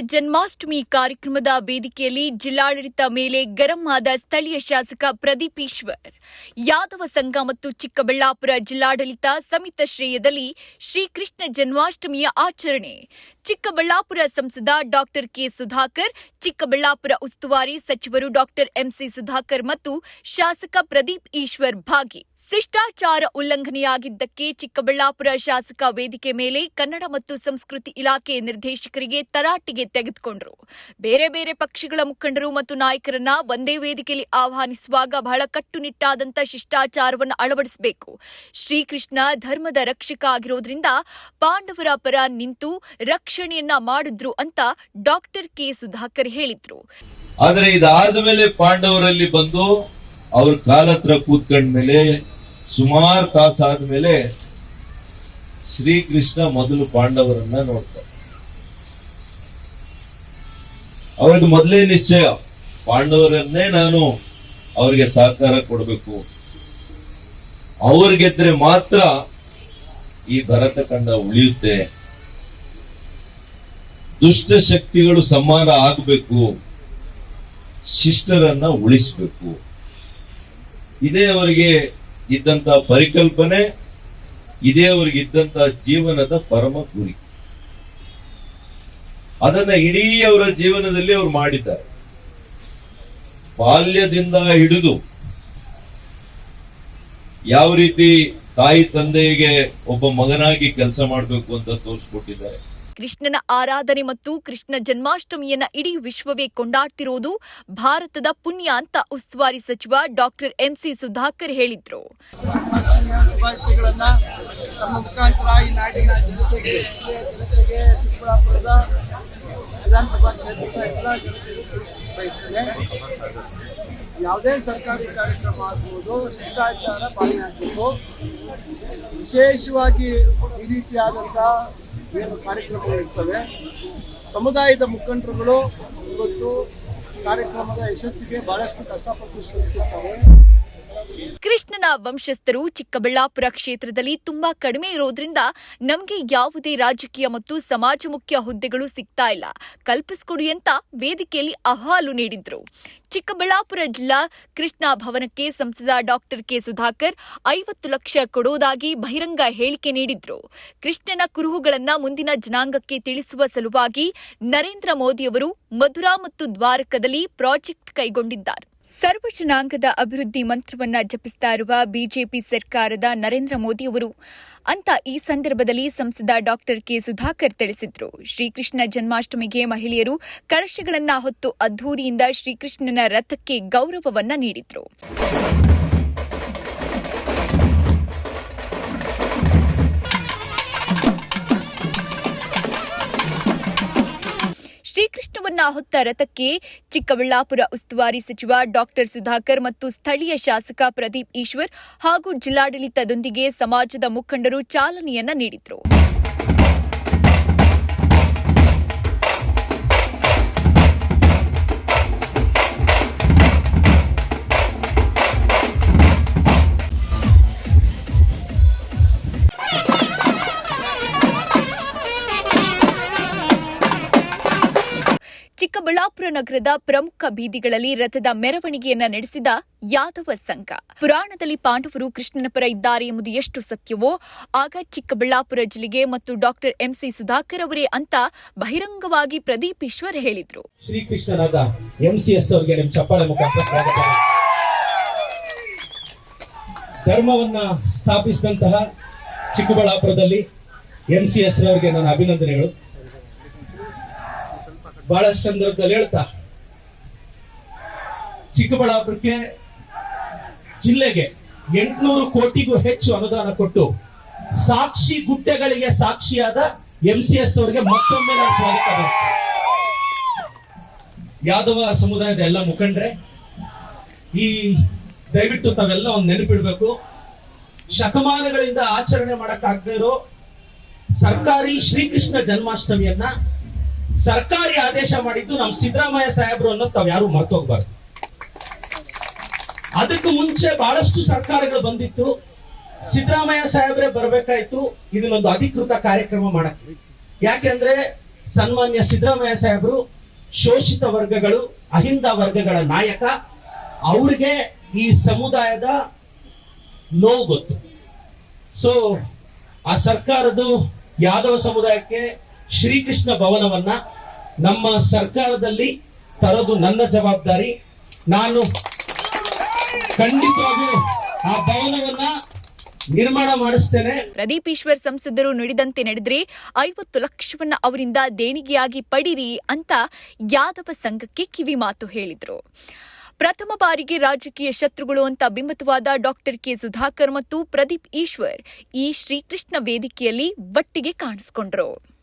ಜನ್ಮಾಷ್ಟಮಿ ಕಾರ್ಯಕ್ರಮದ ವೇದಿಕೆಯಲ್ಲಿ ಜಿಲ್ಲಾಡಳಿತ ಮೇಲೆ ಗರಂ ಆದ ಸ್ಥಳೀಯ ಶಾಸಕ ಪ್ರದೀಪ್ ಈಶ್ವರ್, ಯಾದವ ಸಂಘ ಮತ್ತು ಚಿಕ್ಕಬಳ್ಳಾಪುರ ಜಿಲ್ಲಾಡಳಿತ ಸಮಿತಾಶ್ರಯದಲ್ಲಿ ಶ್ರೀಕೃಷ್ಣ ಜನ್ಮಾಷ್ಟಮಿಯ ಆಚರಣೆ ಚಿಕ್ಕಬಳ್ಳಾಪುರ ಸಂಸದ ಡಾಕ್ಟರ್ ಕೆ ಸುಧಾಕರ್, ಚಿಕ್ಕಬಳ್ಳಾಪುರ ಉಸ್ತುವಾರಿ ಸಚಿವರು ಡಾಕ್ಟರ್ ಎಂಸಿ ಸುಧಾಕರ್ ಮತ್ತು ಶಾಸಕ ಪ್ರದೀಪ್ ಈಶ್ವರ್ ಭಾಗಿ. ಶಿಷ್ಟಾಚಾರ ಉಲ್ಲಂಘನೆಯಾಗಿದ್ದಕ್ಕೆ ಚಿಕ್ಕಬಳ್ಳಾಪುರ ಶಾಸಕ ವೇದಿಕೆ ಮೇಲೆ ಕನ್ನಡ ಮತ್ತು ಸಂಸ್ಕೃತಿ ಇಲಾಖೆ ನಿರ್ದೇಶಕರಿಗೆ ತರಾಟೆಗೆ ತೆಗೆದುಕೊಂಡರು. ಬೇರೆ ಬೇರೆ ಪಕ್ಷಗಳ ಮುಖಂಡರು ಮತ್ತು ನಾಯಕರನ್ನ ಒಂದೇ ವೇದಿಕೆಯಲ್ಲಿ ಆಹ್ವಾನಿಸುವಾಗ ಬಹಳ ಕಟ್ಟುನಿಟ್ಟಾದಂತ ಶಿಷ್ಟಾಚಾರವನ್ನು ಅಳವಡಿಸಬೇಕು. ಶ್ರೀಕೃಷ್ಣ ಧರ್ಮದ ರಕ್ಷಕ ಆಗಿರೋದ್ರಿಂದ ಪಾಂಡವರ ಪರ ನಿಂತು ರಕ್ಷಣೆಯನ್ನ ಮಾಡಿದ್ರು ಅಂತ ಡಾಕ್ಟರ್ ಕೆ ಸುಧಾಕರ್ ಹೇಳಿದ್ರು. ಆದ್ರೆ ಇದಾದ ಮೇಲೆ ಪಾಂಡವರಲ್ಲಿ ಬಂದು ಅವ್ರ ಕಾಲ ಹತ್ರ ಕೂತ್ಕೊಂಡ್ಮೇಲೆ ಸುಮಾರು ತಾಸಾದ್ಮೇಲೆ ಶ್ರೀಕೃಷ್ಣ ಮೊದಲು ಪಾಂಡವರನ್ನ ನೋಡ್ತಾರೆ ಅವ್ರಿಗೆ ಮೊದಲೇ ನಿಶ್ಚಯ, ಪಾಂಡವರನ್ನೇ ನಾನು ಅವ್ರಿಗೆ ಸಹಕಾರ ಕೊಡಬೇಕು. ಅವ್ರಿಗೆದ್ರೆ ಮಾತ್ರ ಈ ಭರತ ಕಂಡ ಉಳಿಯುತ್ತೆ. ದುಷ್ಟ ಶಕ್ತಿಗಳು ಸಂಹಾರ ಆಗಬೇಕು, ಶಿಷ್ಟರನ್ನ ಉಳಿಸಬೇಕು. ಇದೇ ಅವರಿಗೆ ಇದ್ದಂತ ಪರಿಕಲ್ಪನೆ, ಇದೇ ಅವರಿಗೆ ಇದ್ದಂತ ಜೀವನದ ಪರಮ ಗುರಿ. ಅದನ್ನ ಇಡೀ ಅವರ ಜೀವನದಲ್ಲಿ ಅವ್ರು ಮಾಡಿದ್ದಾರೆ. ಬಾಲ್ಯದಿಂದ ಹಿಡಿದು ಯಾವ ರೀತಿ ತಾಯಿ ತಂದೆಗೆ ಒಬ್ಬ ಮಗನಾಗಿ ಕೆಲಸ ಮಾಡಬೇಕು ಅಂತ ತೋರಿಸ್ಕೊಟ್ಟಿದ್ದಾರೆ. ಕೃಷ್ಣನ ಆರಾಧನೆ ಮತ್ತು ಕೃಷ್ಣ ಜನ್ಮಾಷ್ಟಮಿಯನ್ನ ಇಡೀ ವಿಶ್ವವೇ ಕೊಂಡಾಡ್ತಿರೋದು ಭಾರತದ ಪುಣ್ಯ ಅಂತ ಉಸ್ತುವಾರಿ ಸಚಿವ ಡಾಕ್ಟರ್ ಎಂಸಿ ಸುಧಾಕರ್ ಹೇಳಿದ್ರು. ತಮ್ಮ ವಿಧಾನಸಭಾ ಕ್ಷೇತ್ರದ ಯಾವುದೇ ಸರ್ಕಾರಿ ಕಾರ್ಯಕ್ರಮ ಆಗ್ಬೋದು, ಶಿಷ್ಟಾಚಾರ ಪಾಲನೆ ಆಗಬೇಕು ವಿಶೇಷವಾಗಿ ಈ ರೀತಿಯಾದಂಥ ಏನು ಕಾರ್ಯಕ್ರಮಗಳು ಇರ್ತವೆ. ಸಮುದಾಯದ ಮುಖಂಡರುಗಳು ಇವತ್ತು ಕಾರ್ಯಕ್ರಮದ ಯಶಸ್ಸಿಗೆ ಬಹಳಷ್ಟು ಕಷ್ಟಪಟ್ಟು ಶ್ರಮಿಸಿರ್ತಾರೆ. ಕೃಷ್ಣನ ವಂಶಸ್ಥರು ಚಿಕ್ಕಬಳ್ಳಾಪುರ ಕ್ಷೇತ್ರದಲ್ಲಿ ತುಂಬಾ ಕಡಿಮೆ ಇರೋದ್ರಿಂದ ನಮಗೆ ಯಾವುದೇ ರಾಜಕೀಯ ಮತ್ತು ಸಮಾಜಮುಖ್ಯ ಹುದ್ದೆಗಳು ಸಿಗ್ತಾ ಇಲ್ಲ. ಕಲ್ಪಿಸ್ಕೊಡಿ ಅಂತ ವೇದಿಕೆಯಲ್ಲಿ ಅಹವಾಲು ನೀಡಿದ್ರು. ಚಿಕ್ಕಬಳ್ಳಾಪುರ ಜಿಲ್ಲಾ ಕೃಷ್ಣ ಭವನಕ್ಕೆ ಸಂಸದ ಡಾಕ್ಟರ್ ಕೆ ಸುಧಾಕರ್ ಐವತ್ತು ಲಕ್ಷ ಕೊಡೋದಾಗಿ ಬಹಿರಂಗ ಹೇಳಿಕೆ ನೀಡಿದ್ರು. ಕೃಷ್ಣನ ಕುರುಹುಗಳನ್ನ ಮುಂದಿನ ಜನಾಂಗಕ್ಕೆ ತಿಳಿಸುವ ಸಲುವಾಗಿ ನರೇಂದ್ರ ಮೋದಿಯವರು ಮಧುರಾ ಮತ್ತು ದ್ವಾರಕದಲ್ಲಿ ಪ್ರಾಜೆಕ್ಟ್ ಕೈಗೊಂಡಿದ್ದಾರೆ. ಸರ್ವ ಜನಾಂಗದ ಅಭಿವೃದ್ಧಿ ಮಂತ್ರವನ್ನ ಜಪಿಸ್ತಾ ಇರುವ ಬಿಜೆಪಿ ಸರ್ಕಾರದ ನರೇಂದ್ರ ಮೋದಿ ಅವರು ಅಂತ ಈ ಸಂದರ್ಭದಲ್ಲಿ ಸಂಸದ ಡಾಕ್ಟರ್ ಕೆ ಸುಧಾಕರ್ ತಿಳಿಸಿದ್ರು. ಶ್ರೀಕೃಷ್ಣ ಜನ್ಮಾಷ್ಟಮಿಗೆ ಮಹಿಳೆಯರು ಕಳಶಗಳನ್ನ ಹೊತ್ತು ಅದ್ದೂರಿಯಿಂದ ಶ್ರೀಕೃಷ್ಣನ ರಥಕ್ಕೆ ಗೌರವವನ್ನ ನೀಡಿದ್ರು. ಹೊತ್ತ ರಥಕ್ಕೆ ಚಿಕ್ಕಬಳ್ಳಾಪುರ ಉಸ್ತುವಾರಿ ಸಚಿವ ಡಾಕ್ಟರ್ ಸುಧಾಕರ್ ಮತ್ತು ಸ್ಥಳೀಯ ಶಾಸಕ ಪ್ರದೀಪ್ ಈಶ್ವರ್ ಹಾಗೂ ಜಿಲ್ಲಾಡಳಿತದೊಂದಿಗೆ ಸಮಾಜದ ಮುಖಂಡರು ಚಾಲನೆಯನ್ನ ನೀಡಿದ್ರು. ಚಿಕ್ಕಬಳ್ಳಾಪುರ ನಗರದ ಪ್ರಮುಖ ಬೀದಿಗಳಲ್ಲಿ ರಥದ ಮೆರವಣಿಗೆಯನ್ನ ನಡೆಸಿದ ಯಾದವ ಸಂಘ. ಪುರಾಣದಲ್ಲಿ ಪಾಂಡವರು ಕೃಷ್ಣನ ಪರ ಇದ್ದಾರೆ ಎಂಬುದು ಎಷ್ಟು ಸತ್ಯವೋ, ಆಗ ಚಿಕ್ಕಬಳ್ಳಾಪುರ ಜಿಲ್ಲೆಗೆ ಮತ್ತು ಡಾಕ್ಟರ್ ಎಂಸಿ ಸುಧಾಕರ್ ಅವರೇ ಅಂತ ಬಹಿರಂಗವಾಗಿ ಪ್ರದೀಪ್ ಈಶ್ವರ್ ಹೇಳಿದ್ರು. ಶ್ರೀಕೃಷ್ಣನಾದ ಎಂ. ಸಿ. ಎಸ್. ಅವರಿಗೆ ನಿಮ್ ಚಪ್ಪಾಳೆ ಮುಖಾಂತರ ಸ್ವಾಗತ ಧರ್ಮವನ್ನ ಸ್ಥಾಪಿಸಿದಂತಹ ಚಿಕ್ಕಬಳ್ಳಾಪುರದಲ್ಲಿ ಎಂ. ಸಿ. ಎಸ್. ಅವರಿಗೆ ನನ್ನ ಅಭಿನಂದನೆಗಳು. ಬಹಳಷ್ಟು ಸಂದರ್ಭದಲ್ಲಿ ಹೇಳ್ತಾ, ಚಿಕ್ಕಬಳ್ಳಾಪುರಕ್ಕೆ ಜಿಲ್ಲೆಗೆ ಎಂಟುನೂರು ಕೋಟಿಗೂ ಹೆಚ್ಚು ಅನುದಾನ ಕೊಟ್ಟು ಸಾಕ್ಷಿ ಗುಡ್ಡೆಗಳಿಗೆ ಸಾಕ್ಷಿಯಾದ ಎಂ ಸಿ ಎಸ್ ಅವರಿಗೆ ಮತ್ತೊಮ್ಮೆ ನಾನು ಸ್ವಾಗತ ಯಾದವ ಸಮುದಾಯದ ಎಲ್ಲ ಮುಖಂಡ್ರೆ, ಈ ದಯವಿಟ್ಟು ತಾವೆಲ್ಲ ಒಂದು ನೆನಪಿಡ್ಬೇಕು. ಶತಮಾನಗಳಿಂದ ಆಚರಣೆ ಮಾಡಕ್ಕಾಗದೇ ಇರೋ ಸರ್ಕಾರಿ ಶ್ರೀಕೃಷ್ಣ ಜನ್ಮಾಷ್ಟಮಿಯನ್ನ ಸರ್ಕಾರಿ ಆದೇಶ ಮಾಡಿದ್ದು ನಮ್ಮ ಸಿದ್ದರಾಮಯ್ಯ ಸಾಹೇಬ್ರು ಅನ್ನೋದು ತಾವ್ ಯಾರು ಮರ್ತೋಗ್ಬಾರ್ದು. ಅದಕ್ಕೂ ಮುಂಚೆ ಬಹಳಷ್ಟು ಸರ್ಕಾರಗಳು ಬಂದಿತ್ತು. ಸಿದ್ದರಾಮಯ್ಯ ಸಾಹೇಬ್ರೆ ಬರ್ಬೇಕಾಯ್ತು. ಇದನ್ನೊಂದು ಅಧಿಕೃತ ಕಾರ್ಯಕ್ರಮ ಮಾಡಕ್ಕೆ ಯಾಕೆಂದ್ರೆ ಸನ್ಮಾನ್ಯ ಸಿದ್ದರಾಮಯ್ಯ ಸಾಹೇಬ್ರು ಶೋಷಿತ ವರ್ಗಗಳು, ಅಹಿಂದ ವರ್ಗಗಳ ನಾಯಕ. ಅವ್ರಿಗೆ ಈ ಸಮುದಾಯದ ನೋವು ಗೊತ್ತು. ಸೊ ಆ ಸರ್ಕಾರದ್ದು ಯಾದವ ಸಮುದಾಯಕ್ಕೆ ಶ್ರೀಕೃಷ್ಣ ಭವನವನ್ನ ನಮ್ಮ ಸರ್ಕಾರದಲ್ಲಿ ತರೋದು ನನ್ನ ಜವಾಬ್ದಾರಿ. ನಾನು ಖಂಡಿತವಾಗಿಯೂ ಆ ಭವನವನ್ನ ನಿರ್ಮಾಣ ಮಾಡಿಸ್ತೇನೆ. ಪ್ರದೀಪ್ ಈಶ್ವರ್ ಸಂಸದರು ನುಡಿದಂತೆ ನಡೆದ್ರೆ ಐವತ್ತು ಲಕ್ಷವನ್ನ ಅವರಿಂದ ದೇಣಿಗೆಯಾಗಿ ಪಡಿರಿ ಅಂತ ಯಾದವ ಸಂಘಕ್ಕೆ ಕಿವಿ ಮಾತು ಹೇಳಿದ್ರು. ಪ್ರಥಮ ಬಾರಿಗೆ ರಾಜಕೀಯ ಶತ್ರುಗಳು ಅಂತ ಬಿಂಬಿತವಾದ ಡಾಕ್ಟರ್ ಕೆ ಸುಧಾಕರ್ ಮತ್ತು ಪ್ರದೀಪ್ ಈಶ್ವರ್ ಈ ಶ್ರೀಕೃಷ್ಣ ವೇದಿಕೆಯಲ್ಲಿ ಒಟ್ಟಿಗೆ ಕಾಣಿಸಿಕೊಂಡ್ರು.